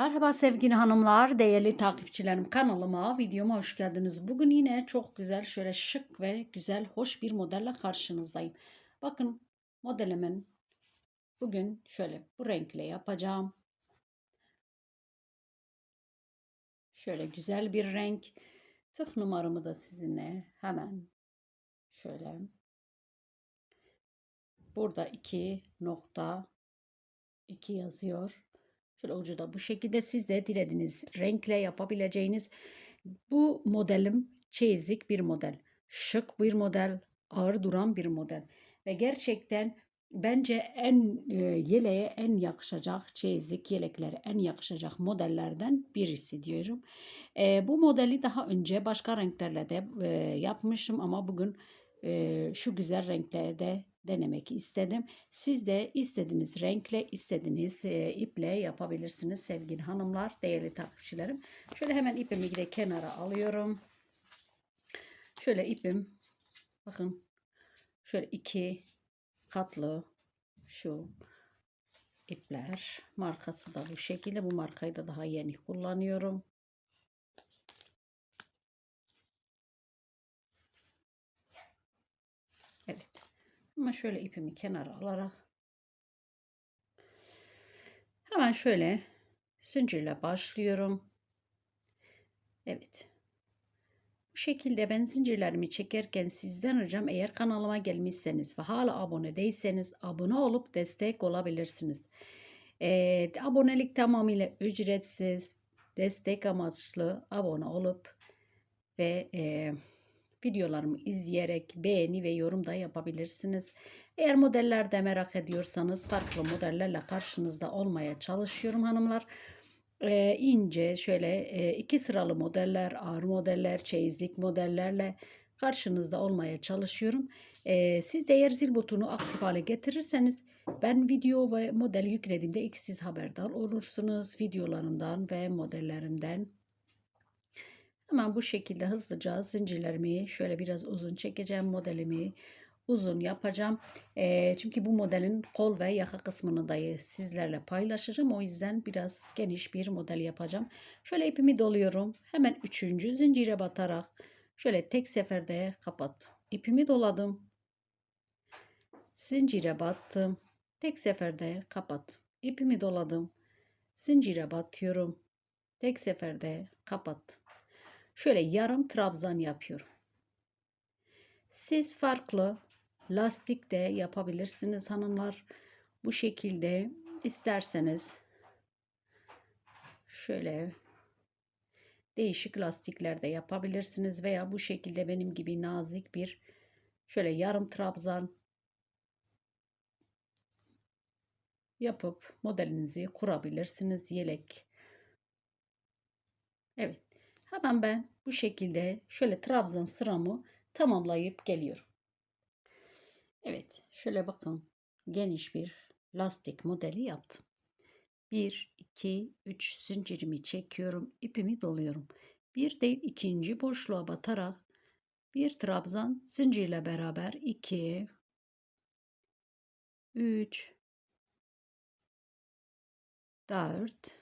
Merhaba sevgili hanımlar, değerli takipçilerim kanalıma, videoma hoş geldiniz. Bugün yine çok güzel, şöyle şık ve güzel, hoş bir modelle karşınızdayım. Bakın modelimin bugün şöyle bu renkle yapacağım. Şöyle güzel bir renk. Tık numaramı da sizinle hemen şöyle. Burada 2 nokta 2 yazıyor. Şöyle ucu da bu şekilde siz de dilediğiniz renkle yapabileceğiniz bu modelim çeyizlik bir model. Şık bir model, ağır duran bir model. Ve gerçekten bence en e, yeleğe en yakışacak çeyizlik yeleklere en yakışacak modellerden birisi diyorum. E, bu modeli daha önce başka renklerle de e, yapmışım ama bugün e, şu güzel renklerde denemek istedim. Siz de istediğiniz renkle, istediğiniz e, iple yapabilirsiniz sevgili hanımlar, değerli takipçilerim. Şöyle hemen ipimi de kenara alıyorum. Şöyle ipim, bakın şöyle iki katlı şu ipler. Markası da bu şekilde. Bu markayı da daha yeni kullanıyorum. Evet. Ama şöyle ipimi kenara alarak hemen şöyle zincirle başlıyorum. Evet. Bu şekilde ben zincirlerimi çekerken sizden ricam eğer kanalıma gelmişseniz ve hala abone değilseniz abone olup destek olabilirsiniz. Ee, abonelik tamamıyla ücretsiz, destek amaçlı abone olup ve e, videolarımı izleyerek beğeni ve yorum da yapabilirsiniz. Eğer modellerde merak ediyorsanız farklı modellerle karşınızda olmaya çalışıyorum hanımlar. Ee, ince şöyle e, iki sıralı modeller, ağır modeller, çeyizlik modellerle karşınızda olmaya çalışıyorum. Ee, siz de eğer zil butonu aktif hale getirirseniz ben video ve model yüklediğimde ilk siz haberdar olursunuz videolarımdan ve modellerimden. Hemen bu şekilde hızlıca zincirlerimi şöyle biraz uzun çekeceğim. Modelimi uzun yapacağım. E, çünkü bu modelin kol ve yaka kısmını da sizlerle paylaşacağım. O yüzden biraz geniş bir model yapacağım. Şöyle ipimi doluyorum. Hemen üçüncü zincire batarak şöyle tek seferde kapat. İpimi doladım. Zincire battım. Tek seferde kapat. İpimi doladım. Zincire batıyorum. Tek seferde kapat. Şöyle yarım trabzan yapıyorum. Siz farklı lastik de yapabilirsiniz hanımlar. Bu şekilde isterseniz şöyle değişik lastikler de yapabilirsiniz veya bu şekilde benim gibi nazik bir şöyle yarım trabzan yapıp modelinizi kurabilirsiniz. Yelek. Evet. Hemen ben bu şekilde şöyle trabzan sıramı tamamlayıp geliyorum. Evet şöyle bakın geniş bir lastik modeli yaptım. 1, 2, 3 zincirimi çekiyorum. ipimi doluyorum. Bir değil ikinci boşluğa batarak bir trabzan zincirle beraber 2, 3, 4,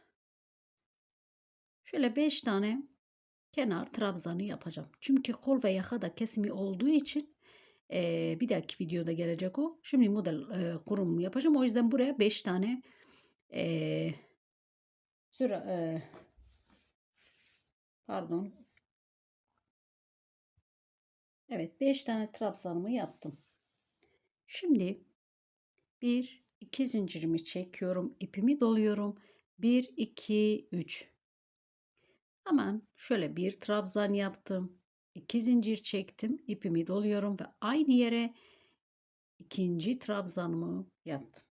şöyle 5 tane kenar trabzanı yapacağım. Çünkü kol ve yaka da kesimi olduğu için e, bir dahaki videoda gelecek o. Şimdi model e, kurumumu yapacağım. O yüzden buraya 5 tane e, süre e, pardon Evet 5 tane trabzanımı yaptım. Şimdi 1 2 zincirimi çekiyorum. ipimi doluyorum. 1 2 3 Hemen şöyle bir trabzan yaptım. iki zincir çektim. ipimi doluyorum ve aynı yere ikinci trabzanımı yaptım.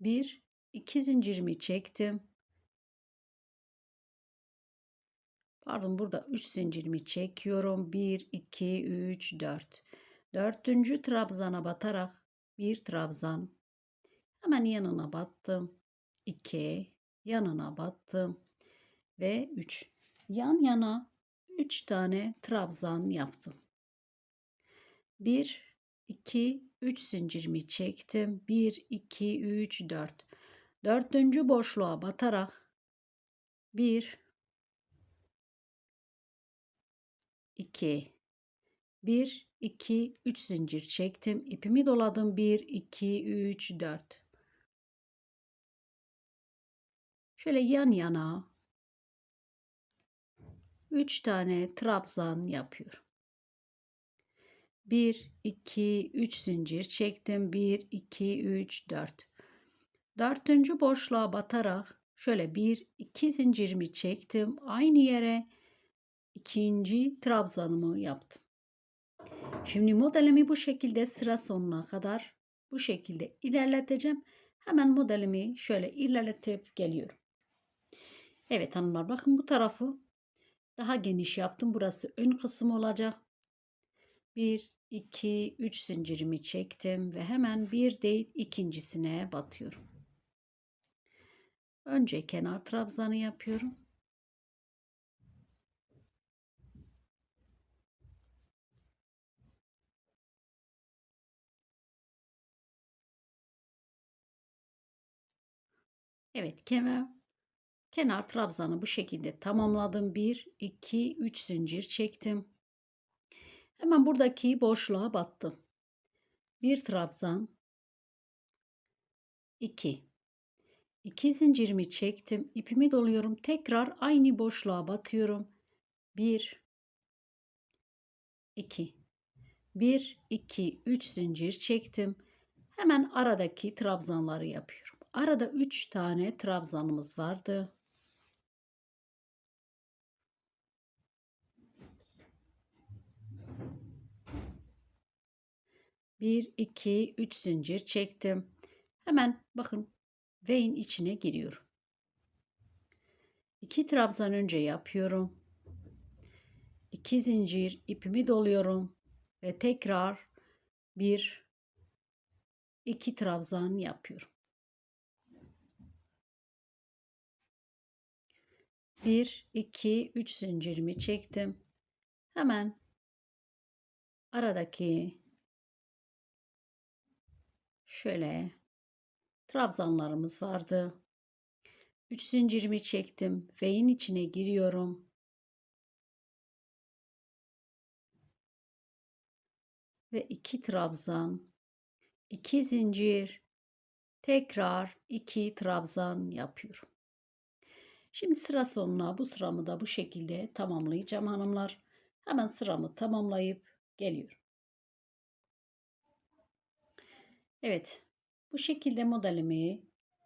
Bir, iki zincirimi çektim. Pardon burada üç zincirimi çekiyorum. Bir, iki, üç, dört. Dördüncü trabzana batarak bir trabzan. Hemen yanına battım. 2 yanına battım ve 3 yan yana 3 tane trabzan yaptım. 1 2 3 zincirimi çektim. 1 2 3 4 Dördüncü boşluğa batarak 1 2 1 2 3 zincir çektim. İpimi doladım. 1 2 3 4 Şöyle yan yana 3 tane trabzan yapıyorum. 1 2 3 zincir çektim. 1 2 3 4 Dördüncü boşluğa batarak şöyle 1 2 zincirimi çektim. Aynı yere ikinci trabzanımı yaptım. Şimdi modelimi bu şekilde sıra sonuna kadar bu şekilde ilerleteceğim. Hemen modelimi şöyle ilerletip geliyorum. Evet hanımlar bakın bu tarafı daha geniş yaptım. Burası ön kısım olacak. 1, 2, 3 zincirimi çektim ve hemen bir değil ikincisine batıyorum. Önce kenar trabzanı yapıyorum. Evet kenar kenar trabzanı bu şekilde tamamladım. 1 2 3 zincir çektim. Hemen buradaki boşluğa battım. Bir trabzan 2 2 zincirimi çektim. ipimi doluyorum. Tekrar aynı boşluğa batıyorum. 1 2 1 2 3 zincir çektim. Hemen aradaki trabzanları yapıyorum. Arada 3 tane trabzanımız vardı. Bir, iki, üç zincir çektim. Hemen bakın V'in içine giriyorum. İki trabzan önce yapıyorum. İki zincir ipimi doluyorum ve tekrar bir iki trabzan yapıyorum. Bir, iki, üç zincirimi çektim. Hemen aradaki şöyle trabzanlarımız vardı. Üç zincirimi çektim. F'in içine giriyorum. Ve iki trabzan, iki zincir, tekrar iki trabzan yapıyorum. Şimdi sıra sonuna bu sıramı da bu şekilde tamamlayacağım hanımlar. Hemen sıramı tamamlayıp geliyorum. Evet. Bu şekilde modelimi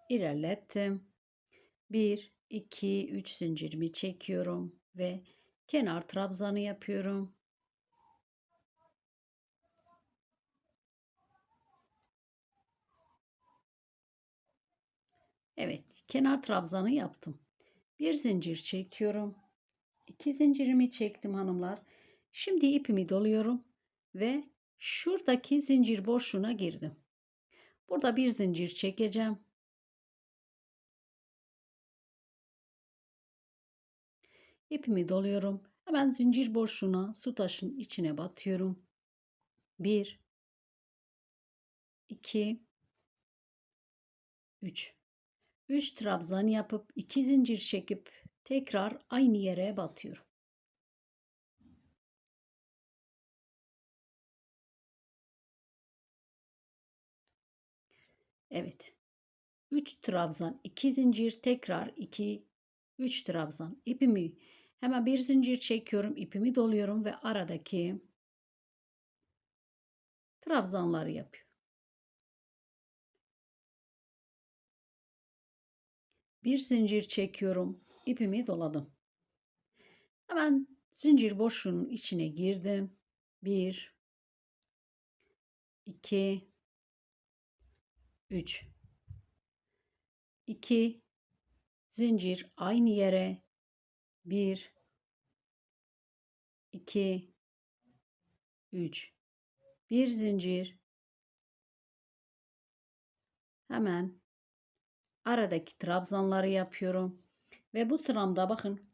ilerlettim. 1 2 3 zincirimi çekiyorum ve kenar trabzanı yapıyorum. Evet, kenar trabzanı yaptım. Bir zincir çekiyorum. İki zincirimi çektim hanımlar. Şimdi ipimi doluyorum ve şuradaki zincir boşluğuna girdim. Burada bir zincir çekeceğim. İpimi doluyorum. Hemen zincir boşluğuna su taşın içine batıyorum. 1 2 3 3 trabzan yapıp 2 zincir çekip tekrar aynı yere batıyorum. Evet. 3 trabzan, 2 zincir, tekrar 2 3 trabzan. ipimi hemen bir zincir çekiyorum, ipimi doluyorum ve aradaki trabzanları yapıyorum. Bir zincir çekiyorum, ipimi doladım. Hemen zincir boşluğunun içine girdim. 1 2 3 2 zincir aynı yere. 1 2 3 bir zincir. Hemen aradaki trabzanları yapıyorum. Ve bu sıramda bakın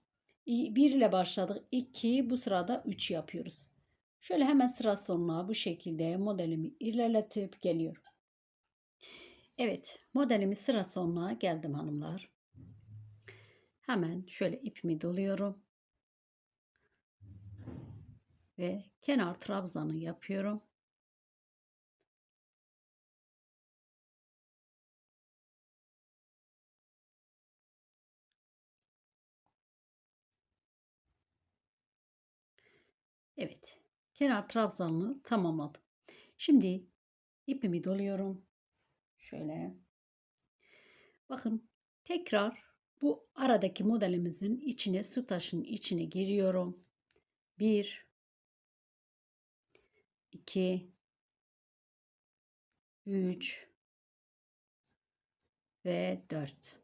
1 ile başladık. 2 bu sırada 3 yapıyoruz. Şöyle hemen sıra sonuna bu şekilde modelimi ilerletip geliyorum Evet, modelimi sıra sonuna geldim hanımlar. Hemen şöyle ipimi doluyorum. Ve kenar trabzanı yapıyorum. Evet. Kenar trabzanını tamamladım. Şimdi ipimi doluyorum. Şöyle. Bakın tekrar bu aradaki modelimizin içine su taşın içine giriyorum. 1 2 3 ve 4.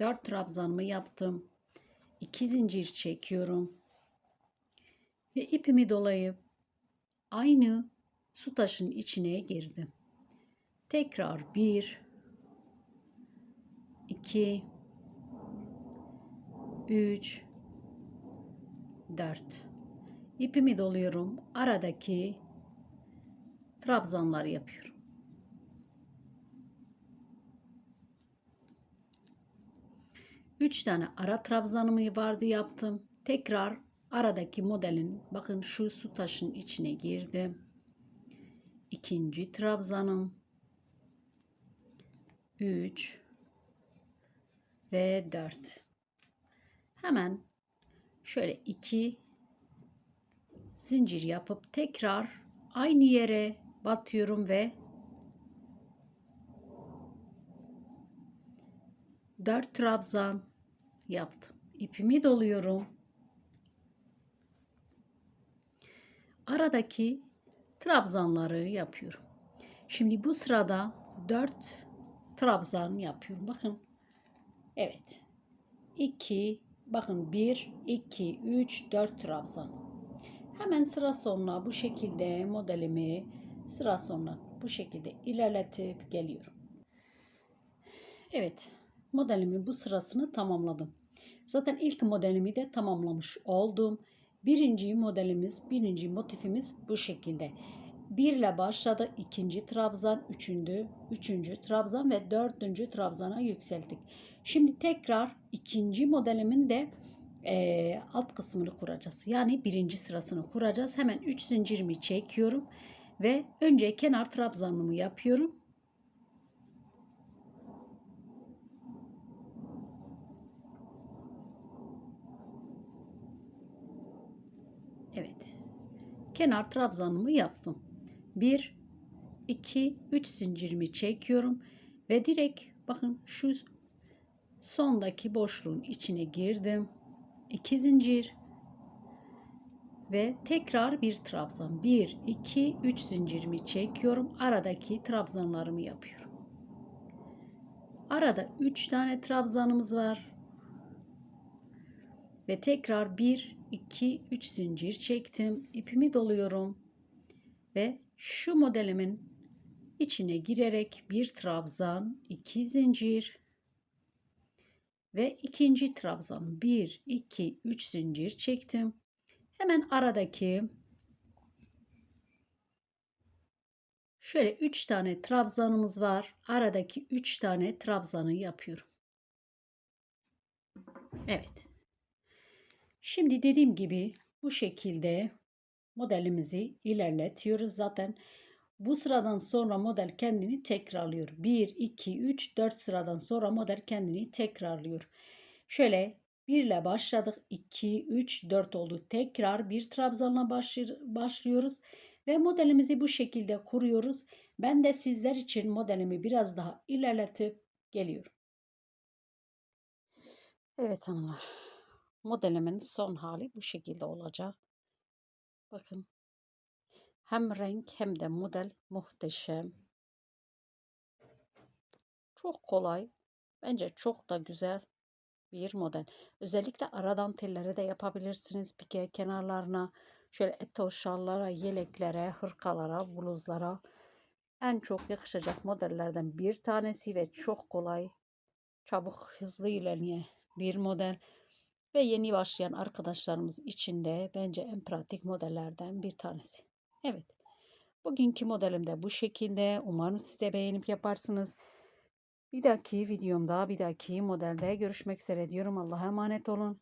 4 trabzanımı yaptım. 2 zincir çekiyorum. Ve ipimi dolayıp aynı su taşın içine girdim. Tekrar 1 2 3 4 ipimi doluyorum. Aradaki trabzanları yapıyorum. Üç tane ara trabzanımı vardı yaptım. Tekrar aradaki modelin bakın şu su taşın içine girdim. İkinci trabzanım. 3 ve 4. Hemen şöyle 2 zincir yapıp tekrar aynı yere batıyorum ve 4 trabzan yaptım. İpimi doluyorum. Aradaki trabzanları yapıyorum. Şimdi bu sırada 4 trabzan yapıyorum. Bakın. Evet. 2 bakın 1 2 3 4 trabzan. Hemen sıra sonuna bu şekilde modelimi sıra sonuna bu şekilde ilerletip geliyorum. Evet. Modelimin bu sırasını tamamladım. Zaten ilk modelimi de tamamlamış oldum. Birinci modelimiz, birinci motifimiz bu şekilde. 1 ile başladı. ikinci trabzan, üçüncü, üçüncü trabzan ve dördüncü trabzana yükselttik. Şimdi tekrar ikinci modelimin de e, alt kısmını kuracağız. Yani birinci sırasını kuracağız. Hemen 3 zincirimi çekiyorum ve önce kenar trabzanımı yapıyorum. Evet. Kenar trabzanımı yaptım. 1 2 3 zincirimi çekiyorum ve direkt bakın şu sondaki boşluğun içine girdim. 2 zincir ve tekrar bir trabzan. 1 2 3 zincirimi çekiyorum. Aradaki trabzanlarımı yapıyorum. Arada 3 tane trabzanımız var. Ve tekrar 1 2 3 zincir çektim. İpimi doluyorum ve şu modelimin içine girerek bir trabzan, iki zincir ve ikinci trabzan 1 2 3 zincir çektim. Hemen aradaki şöyle 3 tane trabzanımız var. Aradaki 3 tane trabzanı yapıyorum. Evet. Şimdi dediğim gibi bu şekilde modelimizi ilerletiyoruz. Zaten bu sıradan sonra model kendini tekrarlıyor. 1, 2, 3, 4 sıradan sonra model kendini tekrarlıyor. Şöyle 1 ile başladık. 2, 3, 4 oldu. Tekrar bir trabzanla başlıyoruz. Ve modelimizi bu şekilde kuruyoruz. Ben de sizler için modelimi biraz daha ilerletip geliyorum. Evet hanımlar. Modelimin son hali bu şekilde olacak. Bakın. Hem renk hem de model muhteşem. Çok kolay. Bence çok da güzel bir model. Özellikle ara dantelleri de yapabilirsiniz. Pike kenarlarına, şöyle eto şallara, yeleklere, hırkalara, bluzlara en çok yakışacak modellerden bir tanesi ve çok kolay, çabuk, hızlı ilerleyen bir model. Ve yeni başlayan arkadaşlarımız için de bence en pratik modellerden bir tanesi. Evet. Bugünkü modelim de bu şekilde. Umarım siz de beğenip yaparsınız. Bir dahaki videomda, bir dahaki modelde görüşmek üzere diyorum. Allah'a emanet olun.